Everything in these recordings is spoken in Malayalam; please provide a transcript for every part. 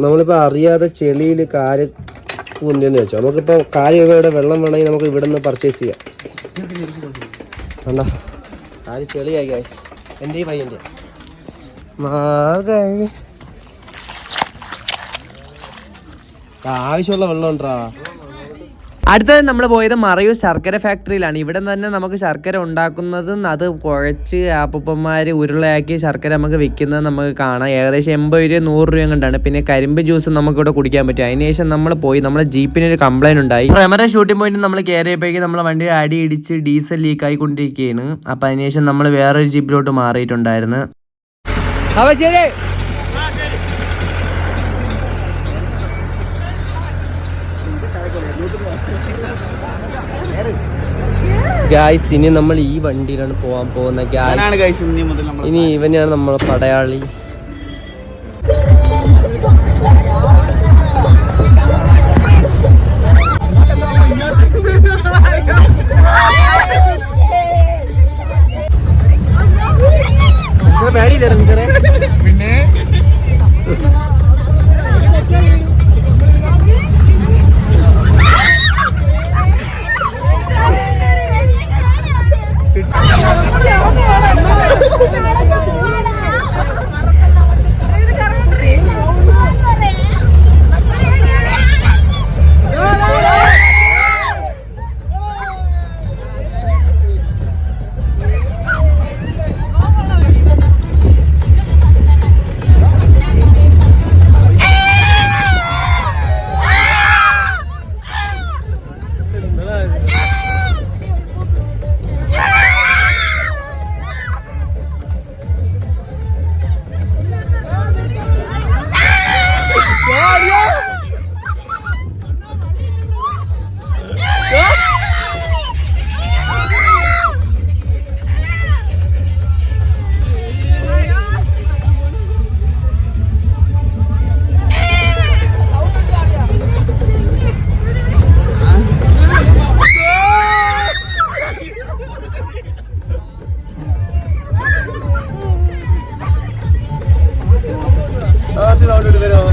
നമ്മളിപ്പോൾ അറിയാതെ ചെളിയിൽ കാൽ പൂന്തിയെന്ന് വെച്ചോ. നമുക്കിപ്പോൾ ഇവിടെ വെള്ളം വേണമെങ്കിൽ നമുക്ക് ഇവിടെ നിന്ന് പർച്ചേസ് ചെയ്യാം. കണ്ട? കാൽ ചെളിയായി ഗൈസ് എന്റെ ഈ പയ്യന്റെ. ആവശ്യമുള്ള വെള്ളം ഉണ്ടാ? അടുത്തത് നമ്മൾ പോയത് മറയൂർ ശർക്കര ഫാക്ടറിയിലാണ്. ഇവിടെ തന്നെ നമുക്ക് ശർക്കര ഉണ്ടാക്കുന്നതും അത് കുഴച്ച് ആപ്പുപ്പന്മാർ ഉരുളയാക്കി ശർക്കര നമുക്ക് വിൽക്കുന്നത് നമുക്ക് കാണാം. ഏകദേശം എൺപത് രൂപ നൂറ് രൂപ കണ്ടാണ്. പിന്നെ കരിമ്പ് ജ്യൂസ് നമുക്ക് ഇവിടെ കുടിക്കാൻ പറ്റും. അതിനുശേഷം നമ്മൾ പോയി. നമ്മുടെ ജീപ്പിന് ഒരു കംപ്ലൈന്റ് ഉണ്ടായി. ക്യാമറ ഷൂട്ടിംഗ് പോയിന്റ് നമ്മൾ കയറിയപ്പോഴേക്കും നമ്മളെ വണ്ടി അടി ഇടിച്ച് ഡീസൽ ലീക്ക് ആയിക്കൊണ്ടിരിക്കുകയാണ്. അപ്പം അതിനുശേഷം നമ്മൾ വേറൊരു ജീപ്പിലോട്ട് മാറിയിട്ടുണ്ടായിരുന്നു. ശരി. ഗായ്സ് ഇനി നമ്മൾ ഈ വണ്ടിയിലാണ് പോകാൻ പോകുന്നത്. ഗായ്സ് ഇനി ഇവനെയാണ് നമ്മളെ പടയാളി.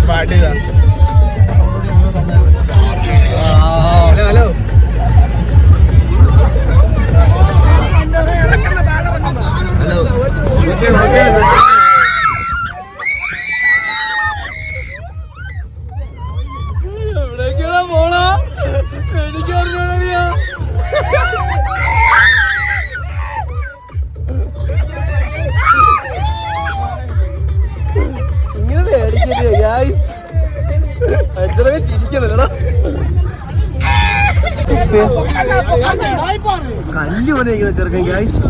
പാട്ട് ഹലോ ഹലോ. കല്ല് പോലെ ചെറുക്കൻ ഗായ്സ്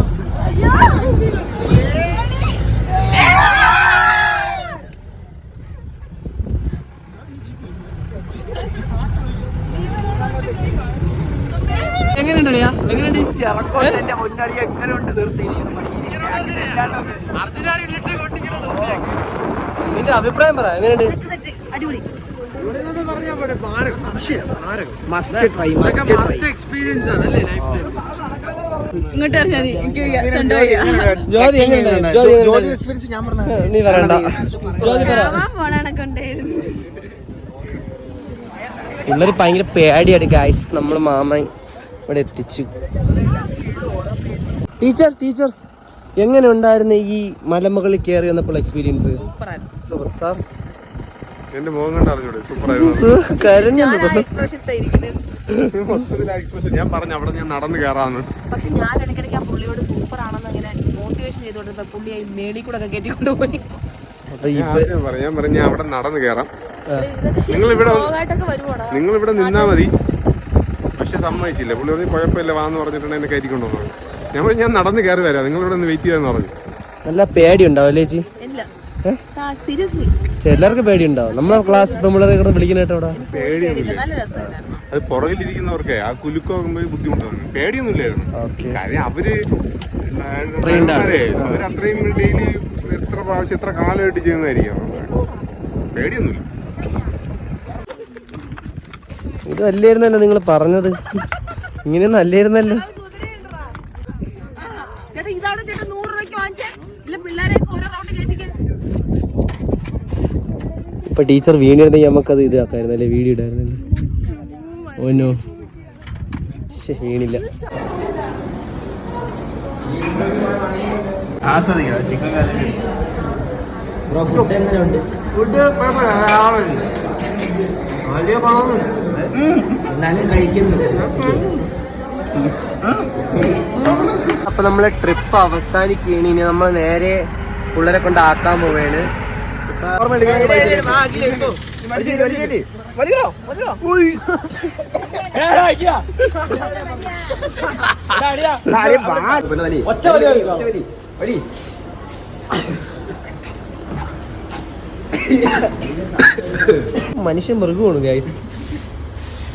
നിന്റെ അഭിപ്രായം പറ എങ്ങനെയുണ്ട്? അടിപൊളി. ഇങ്ങോട്ട് അറിഞ്ഞാൽ മതി. എനിക്ക് കണ്ടുപോയി ജ്യോതി എങ്ങനെയുണ്ട് ജ്യോതി എങ്ങനെയുണ്ട്? എക്സ്പീരിയൻസ് ഞാൻ പറഞ്ഞ നീ പറയണ്ട ജ്യോതി ഭയങ്കര പേടിയാണ് ഗായ്സ് നമ്മൾ മാമൻ ഇവിടെ എത്തിച്ചു. Teacher teacher. എങ്ങനെ ഉണ്ടായിരുന്നു ഈ മലമുകളിൽ കയറി വന്നപ്പോൾ എക്സ്പീരിയൻസ് സൂപ്പർ. സാർ എന്റെ മുഖം കണ്ട് അറിഞ്ഞൂടെ? എക്സ്പ്രഷൻ ഞാൻ പറഞ്ഞു അവിടെ ഞാൻ നടന്നു കയറാന്ന് പക്ഷെ ഞാൻ ഇടയ്ക്കിടയ്ക്ക് ആ പുള്ളിയോട് സൂപ്പർ ആണെന്ന് ഇങ്ങനെ മോട്ടിവേഷൻ ചെയ്തുകൊണ്ടിരുന്ന പുള്ളി ഈ മേളിൽ കൂടെ ഒക്കെ കയറ്റിക്കൊണ്ട് പോയി ഞാൻ പറഞ്ഞു അവിടെ നടന്നു കയറാം നിങ്ങൾ ഇവിടെ നിങ്ങൾ ഇവിടെ നിന്നാ മതി. പക്ഷെ സമ്മതിച്ചില്ല. പുള്ളി പറഞ്ഞു കുഴപ്പമില്ല വാന്ന് പറഞ്ഞിട്ടുണ്ടെങ്കിൽ എന്നെ കയറ്റിക്കൊണ്ടു ഞാൻ പറഞ്ഞു ഞാൻ നടന്നു കയറി വരാം. നിങ്ങൾ ഇവിടെ വെയിറ്റ് ചെയ്യാന്ന് പറഞ്ഞു. നല്ല പേടി ഉണ്ടാവും അല്ലേ ചേച്ചി? ഇല്ല ഏ? സീരിയസ്ലി ചിലർക്ക് പേടി ഉണ്ടാവും നമ്മളെ ക്ലാസ് പെമ്പിളറെ കിടന്ന് അവിടെ അത് പുറകിലിരിക്കുന്നവർക്ക് ആ കുലുക്കമാകുമ്പോൾ ബുദ്ധിമുട്ടാണ്. പേടിയൊന്നുമില്ലായിരുന്നു. കാര്യം അവർ അവരത്രയും അവർ അത്രയും ഡെയിലി എത്ര പ്രാവശ്യം എത്ര കാലമായിട്ട് ചെയ്യുന്നതായിരിക്കും പേടിയൊന്നുമില്ല. ഇത് അല്ലായിരുന്നല്ലോ നിങ്ങൾ പറഞ്ഞത്. ഇങ്ങനെയൊന്നും അല്ലായിരുന്നല്ലോ. ചേട്ടാ ഇതാണ് ചേട്ടാ നൂറ് രൂപയ്ക്ക് വാങ്ങിച്ചേ. ഇല്ല പിള്ളേരെയൊക്കെ ഓരോ റൗണ്ട് കയറ്റിക്കാൻ ഇപ്പൊ ടീച്ചർ വീണിരുന്നെങ്കിൽ നമുക്കത് ഇതാക്കായിരുന്നല്ലേ വീഡിയോ ഇടായിരുന്നല്ലേ? ഓനോ. വീണില്ല. ആസ്വദിക്കാം ചിക്കൻ കറി ബ്രോ ഫുഡ് എങ്ങനെയുണ്ട് ഫുഡ് വലിയ എന്നാലും കഴിക്കുന്നു അപ്പൊ നമ്മളെ ട്രിപ്പ് അവസാനിക്കുകയാണ്. ഇനി നമ്മൾ നേരെ പിള്ളേരെ കൊണ്ട് ആക്കാൻ പോവേണ് മനുഷ്യൻ മൃഗമാണ് ഗൈസ്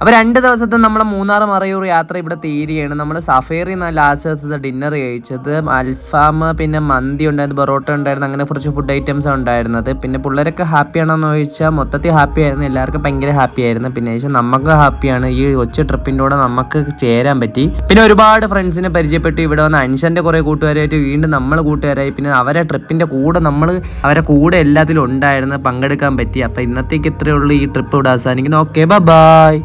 അപ്പൊ രണ്ട് ദിവസത്തെ നമ്മൾ മൂന്നാർ മറയൂർ യാത്ര ഇവിടെ തീരുകയാണ്. നമ്മൾ സഫേറി എന്ന ലാസ്റ്റ് ദിവസത്തെ ഡിന്നർ കഴിച്ചത് അൽഫാം പിന്നെ മന്തി ഉണ്ടായിരുന്നു പൊറോട്ട ഉണ്ടായിരുന്നു അങ്ങനെ കുറച്ച് ഫുഡ് ഐറ്റംസ് ഉണ്ടായിരുന്നത്. പിന്നെ പിള്ളേരൊക്കെ ഹാപ്പി ആണെന്ന് ചോദിച്ചാൽ മൊത്തത്തിൽ ഹാപ്പി ആയിരുന്നു. എല്ലാവർക്കും ഭയങ്കര ഹാപ്പി ആയിരുന്നു. പിന്നെ ചോദിച്ചാൽ നമുക്ക് ഹാപ്പിയാണ് ഈ ഒച്ച ട്രിപ്പിന്റെ കൂടെ നമുക്ക് ചേരാൻ പറ്റി. പിന്നെ ഒരുപാട് ഫ്രണ്ട്സിനെ പരിചയപ്പെട്ടു. ഇവിടെ വന്ന അൻഷന്റെ കുറെ കൂട്ടുകാരായിട്ട് വീണ്ടും നമ്മൾ കൂട്ടുകാരായി. പിന്നെ അവരെ ട്രിപ്പിന്റെ കൂടെ നമ്മൾ അവരെ കൂടെ എല്ലാത്തിലും ഉണ്ടായിരുന്നു പങ്കെടുക്കാൻ പറ്റി. അപ്പൊ ഇന്നത്തേക്ക് ഇത്രയേ ഉള്ളൂ ഈ ട്രിപ്പ് ഇവിടെ അവസാനിക്കുന്നു. Okay bye